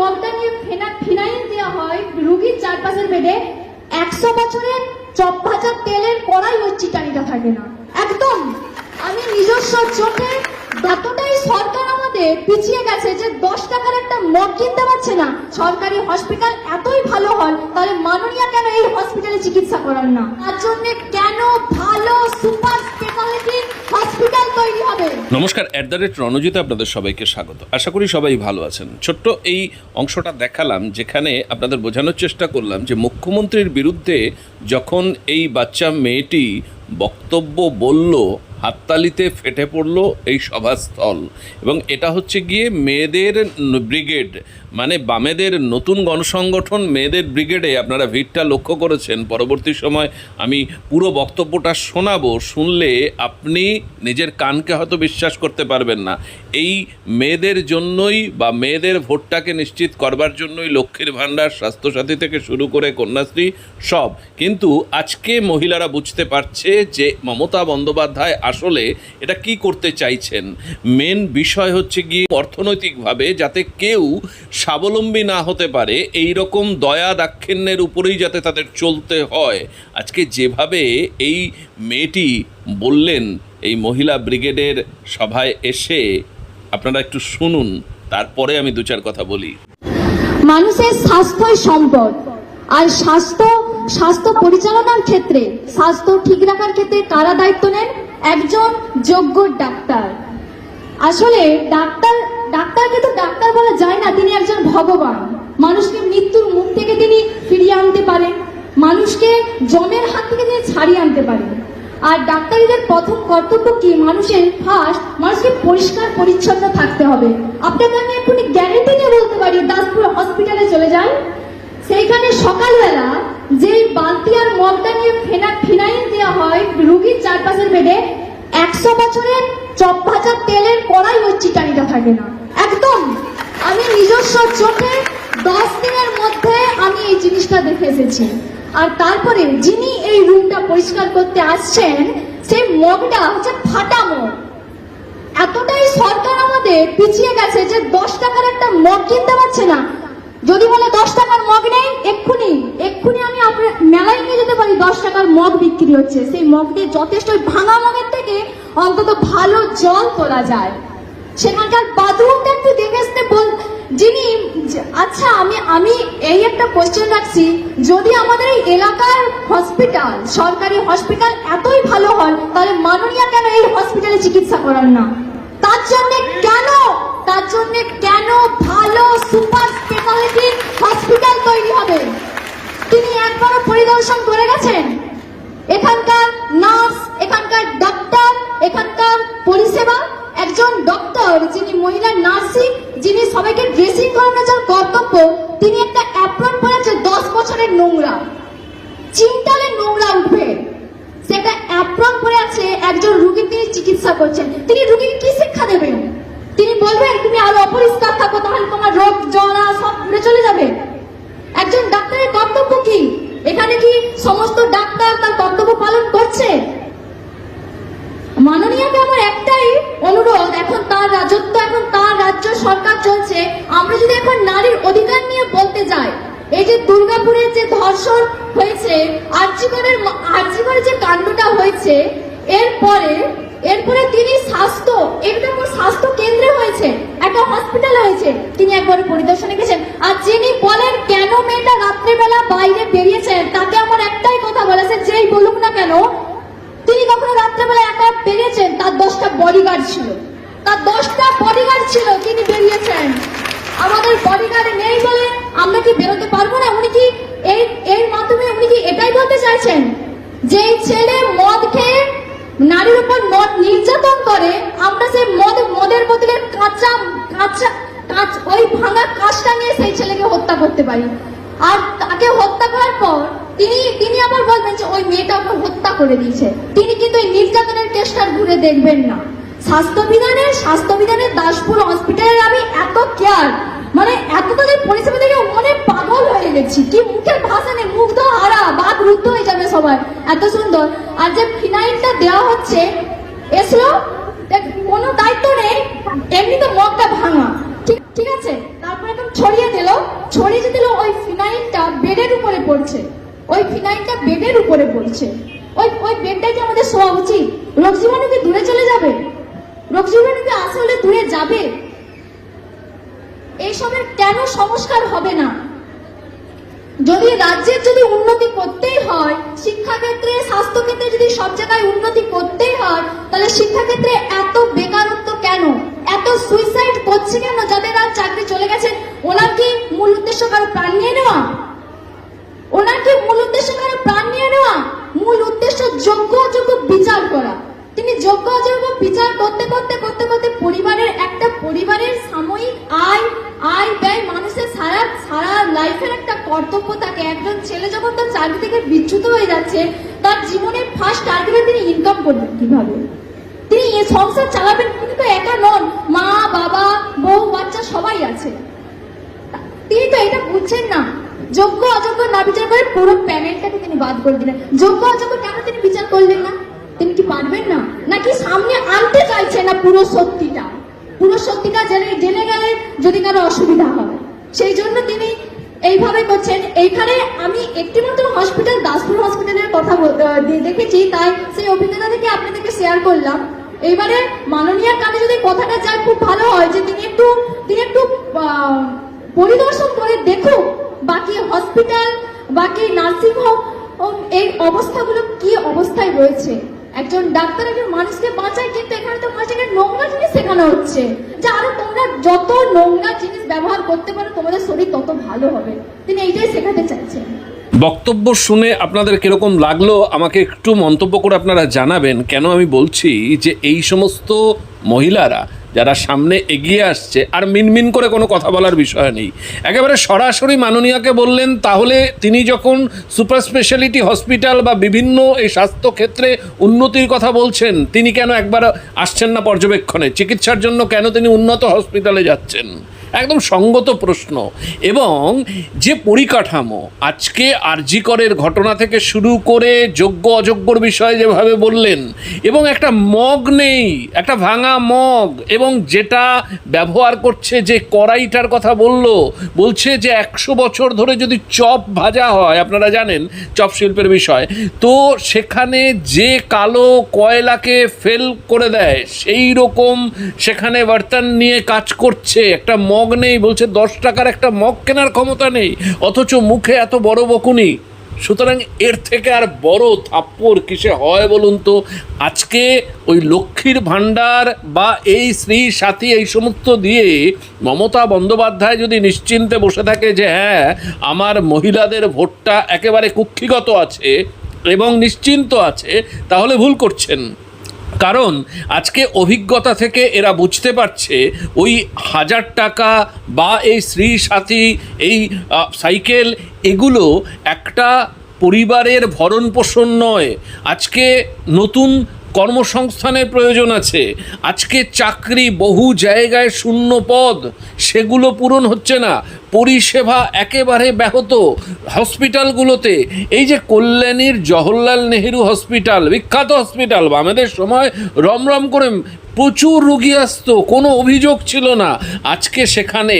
মগটা নিয়ে ফেনা, ফিনাইল দেওয়া হয় রুগীর চারপাশের বেডে। একশো বছরের চপ তেলের কড়াই ওই চিটানিটা থাকে না। একদম। আমি নিজস্ব চোখে এতটাই সরকার আমাদের পিছিয়ে গেছে যে দশ টাকার একটা মগ কিনতে পারছে না, সরকারি হসপিটাল এতই ভালো হল তাহলে মাননীয় কেন এই হসপিটালে চিকিৎসা করান না? তার জন্য কেন ভালো সুপার স্পেশালিটি হসপিটাল তৈরি হবে নমস্কার অ্যাট দ্য রেট রণজিতে আপনাদের সবাইকে স্বাগত। আশা করি সবাই ভালো আছেন। ছোট্ট এই অংশটা দেখালাম, যেখানে আপনাদের বোঝানোর চেষ্টা করলাম যে মুখ্যমন্ত্রীর বিরুদ্ধে যখন এই বাচ্চা মেয়েটি বক্তব্য বলল, হাততালিতে ফেটে পড়ল এই সভাস্থল। এবং এটা হচ্ছে গিয়ে মেয়েদের ব্রিগেড মানে বামেদের নতুন গণসংগঠন মেয়েদের ব্রিগেডে আপনারা ভিড়টা লক্ষ্য করেছেন। পরবর্তী সময় আমি পুরো বক্তব্যটা শোনাবো, শুনলে আপনি নিজের কানকে হয়তো বিশ্বাস করতে পারবেন না। এই মেয়েদের জন্যই বা মেয়েদের ভোটটাকে নিশ্চিত করবার জন্যই লক্ষ্মীর ভাণ্ডার, স্বাস্থ্যসাথী থেকে শুরু করে কন্যাশ্রী সব। কিন্তু আজকে মহিলারা বুঝতে পারছে যে মমতা বন্দ্যোপাধ্যায় আসলে এটা কি করতে চাইছেন। মেন বিষয় হচ্ছে গিয়ে অর্থনৈতিকভাবে যাতে কেউ স্বাবলম্বী না হতে পারে এই রকম দয়া দাক্ষিণ্যের উপরেই যাতে তাদের চলতে হয়। আজকে যেভাবে এই মেয়েটি বললেন, এই মহিলা ব্রিগেডের সভায় এসে, আপনারা একটু শুনুন, তারপরে আমি দু চার কথা বলি। মানুষের স্বাস্থ্যই সম্পদ, আর স্বাস্থ্য স্বাস্থ্য পরিচালনার ক্ষেত্রে, স্বাস্থ্য ঠিক রাখার ক্ষেত্রে কারা দায়িত্ব নেন? একজন যোগ্য ডাক্তার। আসলে ডাক্তার ডাক্তারকে তো ডাক্তার বলা যায় না, তিনি একজন ভগবান। মানুষকে মৃত্যুর মুখ থেকে তিনি ফিরিয়ে আনতে পারেন, মানুষকে জমের হাত থেকে তিনি ছাড়িয়ে আনতে পারেন। আর ডাক্তারিদের প্রথম কর্তব্য কি? মানুষের ফার্স্ট মানুষকে পরিষ্কার, পরিচ্ছন্ন থাকতে হবে। আপনাকে আমি এক্ষুনি গ্যারেন্টি দিয়ে বলতে পারি, দাসপুর হসপিটালে চলে যান। সেইখানে সকালবেলা যে বালতি আর মগটা নিয়ে ফেনা, ফিনাইল দেওয়া হয়, রুগীর চারপাশের বেডে, একশো বছরের চপ ভাজা তেলের কড়াই ওই চিটানিটা থাকে না। একদম। আমি নিজস্ব চোখে দশ দিনের মধ্যে আমি এই জিনিসটা দেখে এসেছি। আর তারপরে যিনি এই রুমটা পরিষ্কার করতে আসছেন, সেই মগটা হচ্ছে ফাটা মগ। এতটাই সরকার আমাদের পিছিয়ে গেছে যে দশ টাকার একটা মগ কিনতে পারছে না। যদি বলে দশ টাকার মগ নেই, এক্ষুনি এক্ষুনি আমি আপনার মেলায় নিয়ে যেতে পারি দশ টাকার মগ বিক্রি হচ্ছে। সেই মগ দিয়ে যথেষ্ট ভাঙা মগের থেকে অন্তত ভালো জল তোলা যায়। সেখানকার বাথরুমটা একটু দেখে আসতে বল। যিনি আচ্ছা আমি আমি এই একটা কোশ্চেন রাখছি। যদি আমাদের এই এলাকার হসপিটাল সরকারি হসপিটাল এতই ভালো হয়, তাহলে মাননীয় কেন এই হসপিটালে চিকিৎসা করান না? তার জন্য কেন, তার জন্য কেন ভালো সুপার স্পেশালিটি হসপিটাল তৈরি হবে? তিনি একবারও পরিদর্শন করে গেছেন? এখানকার নার্স এখানকার ডাক্তার এখানকার পরিষেবা একজন ডক্টর যিনি মহিলা নার্সিং যিনি সবাইকে ড্রেসিং করানোর যার কর্তব্য, তিনি একটা অ্যাপ্রন পরেছে দশ বছরের নোংরা। চিন্তালে নোংরা উঠবে সেটা অ্যাপ্রন পরে আছে একজন রুগী তিনি চিকিৎসা করছেন। তিনি রুগীকে কি শিক্ষা দেবেন? তিনি বলবেন, তুমি আরও অপরিষ্কার থাকো, তাহলে তোমার রোগ, জ্বরা সব চলে যাবে। একজন ডাক্তারের কর্তব্য কি? এখানে কি সমস্ত ডাক্তার তার কর্তব্য পালন করছে মাননীয়কে আমার একটাই অনুরোধ এখন তার রাজত্ব এখন তার রাজ্য সরকার চলছে। আমরা যদি এখন নারীর অধিকার নিয়ে বলতে যাই, এই যে দুর্গাপুরের যে ধর্ষণ হয়েছে আর্জিগড়ের আর্জিগড়ের যে কাণ্ডটা হয়েছে, এরপরে এরপরে তিনি স্বাস্থ্য কোনো স্বাস্থ্য কেন্দ্রে হয়েছে, একটা হসপিটাল হয়েছে। তিনি একবারে পরিদর্শনে গেছেন। আর যিনি বলেন কেন মেয়েটা রাত্রেবেলা বাইরে বেরিয়েছেন, তাকে আমার একটাই কথা বলেছে যেই বলুক না কেন, তিনি কখনো রাত্রেবেলা একা বেরিয়েছেন, তার দশটা বডিগার্ড ছিল। তার দশটা বডিগার্ড ছিল, তিনি বেরিয়েছেন। আমাদের বডিগার্ড নেই বলে আমরা কি বেরোতে পারব না? উনি কি এই এর মাধ্যমে উনি কি এটাই বলতে চাইছেন? যে ছেলে মদ খেয়ে নারীর উপর মদ নির্যাতন করে, আমরা সেই মদ, মদের বদলে কাঁচা কাঁচা, কাঁচ, ওই ভাঙা কাঁচটা নিয়ে সেই ছেলেকে হত্যা করতে পারি। আর তাকে হত্যা করার পর তিনি তিনি আবার বলবেন যে ওই মেয়েটা হত্যা করে দিয়েছে। তিনি কিন্তু এই নির্যাতনের কেসটা ঘুরে দেখবেন না। স্বাস্থ্যবিধানের স্বাস্থ্যবিধানের দাসপুর হসপিটালে আমি এত কেয়ার মানে এত তাদের পরিষেবা দেখে মনে পাগল হয়ে গেছি। কি মুখের ভাষা নেই? মুখ তো হারা রুদ্ধ হয়ে যাবে সবাই। এত সুন্দর। আর যে ফিনাইলটা দেওয়া হচ্ছে, এসলো? দায়িত্ব নেই। মগটা ভাঙা। ঠিক ঠিক আছে? তারপর একদম ছড়িয়ে দিল। ছড়িয়ে দিল ওই ফিনাইলটা বেডের উপরে পড়ছে। ওই ফিনাইলটা বেডের উপরে পড়ছে। ওই ওই বেডটাই কি আমাদের শোয়া উচিত? রোগ দূরে চলে কি আসলে দূরে যাবে এইসবের কেন সংস্কার হবে না? যদি রাজ্যের যদি উন্নতি করতেই হয়, শিক্ষাক্ষেত্রে, স্বাস্থ্যক্ষেত্রে যদি সব জায়গায় উন্নতি করতেই হয়, তাহলে শিক্ষাক্ষেত্রে এত বেকারত্ব কেন? এত সুইসাইড করছে কেন যাদের আর চাকরি চলে গেছে? ওনার কি মূল উদ্দেশ্য কারও প্রাণ নিয়ে নেওয়া? ওনার কি মূল উদ্দেশ্য কারও প্রাণ নিয়ে নেওয়া? মূল উদ্দেশ্য যোগ্য অযোগ্য বিচার করা। তিনি যোগ্য অযোগ্য বিচার করতে করতে করতে করতে পরিবারের একটা পরিবারের সাময়িক আয় আয় ব্যয় মানুষের সারা সারা লাইফের একটা কর্তব্য থাকে একজন ছেলে যখন তার চাকরি থেকে বিচ্যুত হয়ে যাচ্ছে, তার জীবনের ফার্স্ট টার্গেটে তিনি ইনকাম করবেন কীভাবে? তিনি সংসার চালাবেন তিনি তো একা নন। মা, বাবা, বউ, বাচ্চা সবাই আছে। তিনি তো এটা বুঝছেন না। যোগ্য অযোগ্য না বিচার করে পুরো প্যানেলটাকে তিনি বাদ করে দিলেন। যোগ্য অযোগ্য কেন তিনি বিচার করলেন না? তিনি কি পারবেন না? নাকি সামনে আনতে চাইছে না পুরো সত্যিটা? পুরো সত্যিটা জেনে জেনে গেলে যদি কারও অসুবিধা হয়। সেই জন্য তিনি এইভাবে করছেন। এইখানে আমি একটি মাত্র হসপিটাল দাসপুর হসপিটালের কথা দেখেছি। তাই সেই অভিজ্ঞতা থেকে আপনাদেরকে শেয়ার করলাম। এইবারে মাননীয় কানে যদি কথাটা যায়, খুব ভালো হয় যে তিনি একটু তিনি একটু পরিদর্শন করে দেখুক বাকি হসপিটাল বাকি নার্সিং হোম এই অবস্থাগুলো কি অবস্থায় রয়েছে। একজন ডাক্তার, একজন মানুষকে বাঁচায়, কিন্তু এখানে তো মানুষকে নোংরা জিনিস শেখানো হচ্ছে। যে আরও তোমরা যত নোংরা জিনিস ব্যবহার করতে পারো, তোমাদের শরীর তত ভালো হবে। তিনি এইটাই শেখাতে চাইছেন। বক্তব্য শুনে আপনাদের কীরকম লাগল? আমাকে একটু মন্তব্য করে আপনারা জানাবেন। কেন আমি বলছি যে এই সমস্ত মহিলারা যারা সামনে এগিয়ে আসছে আর মিনমিন করে কোনো কথা বলার বিষয় নেই। একেবারে সরাসরি মাননীয়াকে বললেন, তাহলে তিনি যখন সুপার স্পেশালিটি হসপিটাল বা বিভিন্ন এই স্বাস্থ্যক্ষেত্রে উন্নতির কথা বলছেন, তিনি কেন একবার আসছেন না পর্যবেক্ষণে? চিকিৎসার জন্য কেন তিনি উন্নত হসপিটালে যাচ্ছেন? একদম সঙ্গত প্রশ্ন। এবং যে পরিকাঠামো আজকে আরজিকরের ঘটনা থেকে শুরু করে যোগ্য অযোগ্যর বিষয়ে যেভাবে বললেন, এবং একটা মগ নেই, একটা ভাঙা মগ, এবং যেটা ব্যবহার করছে যে কড়াইটার কথা বলল, বলছে যে একশো বছর ধরে যদি চপ ভাজা হয়, আপনারা জানেন চপ শিল্পের বিষয়, তো সেখানে যে কালো কয়লাকে ফেল করে দেয়, সেই রকম সেখানে বর্তন নিয়ে কাজ করছে একটা মগ নেই, বলছে, দশ টাকার একটা মগ কেনার ক্ষমতা নেই, অথচ মুখে এত বড় বকুনি। সুতরাং এর থেকে আর বড় থাপ্পড় কিসে হয় বলুন তো? আজকে ওই লক্ষ্মীর ভাণ্ডার বা এই স্ত্রী, সাথী, এই সমস্ত দিয়ে মমতা বন্দ্যোপাধ্যায় যদি নিশ্চিন্তে বসে থাকে যে হ্যাঁ আমার মহিলাদের ভোটটা একেবারে কুক্ষিগত আছে এবং নিশ্চিন্ত আছে, তাহলে ভুল করছেন। কারণ আজকে অভিজ্ঞতা থেকে এরা বুঝতে পারছে ওই হাজার টাকা বা এই স্ত্রী, সাথী, এই সাইকেল এগুলো একটা পরিবারের ভরণ পোষণ নয়। আজকে নতুন কর্মসংস্থানের প্রয়োজন আছে। আজকে চাকরি বহু জায়গায় শূন্য পদ, সেগুলো পূরণ হচ্ছে না। পরিষেবা একেবারে ব্যাহত হসপিটালগুলোতে। এই যে কল্যাণীর জওহরলাল নেহেরু হসপিটাল, বিখ্যাত হসপিটাল, আমাদের সময় রমরম করে প্রচুর রুগী আসতো, কোনো অভিযোগ ছিল না। আজকে সেখানে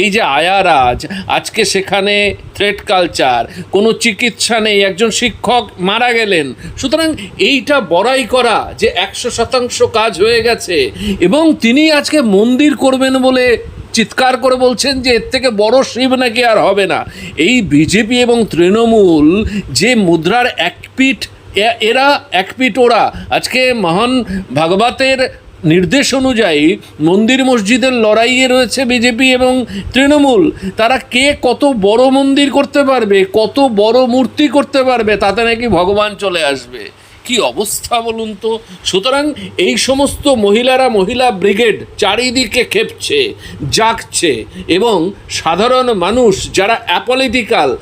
এই যে আয়ারাজ, আজকে সেখানে থ্রেড কালচার কোনো চিকিৎসা নেই, একজন শিক্ষক মারা গেলেন। সুতরাং এইটা বড়াই করা যে একশো শতাংশ কাজ হয়ে গেছে, এবং তিনি আজকে মন্দির করবেন বলে চিৎকার করে বলছেন যে এর থেকে বড় শিব নাকি আর হবে না। এই বিজেপি এবং তৃণমূল যে মুদ্রার এক পিঠ এরা, এক পিঠ ওরা। আজকে মহান ভাগবতের নির্দেশ অনুযায়ী মন্দির মসজিদের লড়াইয়ে রয়েছে বিজেপি এবং তৃণমূল। তারা কে কত বড় মন্দির করতে পারবে, কত বড় মূর্তি করতে পারবে, তাতে নাকি ভগবান চলে আসবে? কি অবস্থা বলুন তো? সুতরাং এই সমস্ত মহিলারা মহিলা ব্রিগেড চারিদিকে খেপছে, জাগছে এবং সাধারণ মানুষ যারা অ্যাপলিটিক্যাল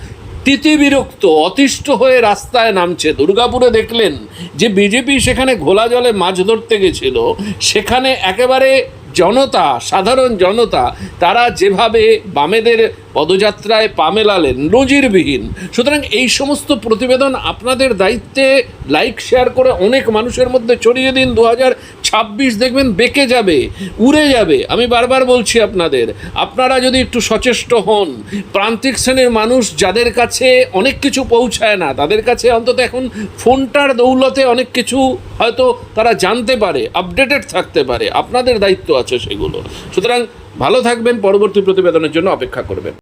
তিতিবিরক্ত অতিষ্ঠ হয়ে রাস্তায় নামছে। দুর্গাপুরে দেখলেন যে বিজেপি সেখানে ঘোলা জলে মাছ ধরতে গেছিল। সেখানে একেবারে জনতা, সাধারণ জনতা, তারা যেভাবে বামেদের পদযাত্রায় পা মেলালেন নজিরবিহীন। সুতরাং এই সমস্ত প্রতিবেদন আপনাদের দায়িত্বে। লাইক শেয়ার করে অনেক মানুষের মধ্যে ছড়িয়ে দিন। দু হাজার ছাব্বিশ দেখবেন বেঁকে যাবে, উড়ে যাবে। আমি বারবার বলছি আপনাদের, আপনারা যদি একটু সচেষ্ট হন, প্রান্তিক শ্রেণির মানুষ যাদের কাছে অনেক কিছু পৌঁছায় না, তাদের কাছে অন্তত এখন ফোনটার দৌলতে অনেক কিছু হয়তো তারা জানতে পারে আপডেটেড থাকতে পারে। আপনাদের দায়িত্ব আছে সেগুলো। সুতরাং ভালো থাকবেন, পরবর্তী প্রতিবেদনের জন্য অপেক্ষা করবেন।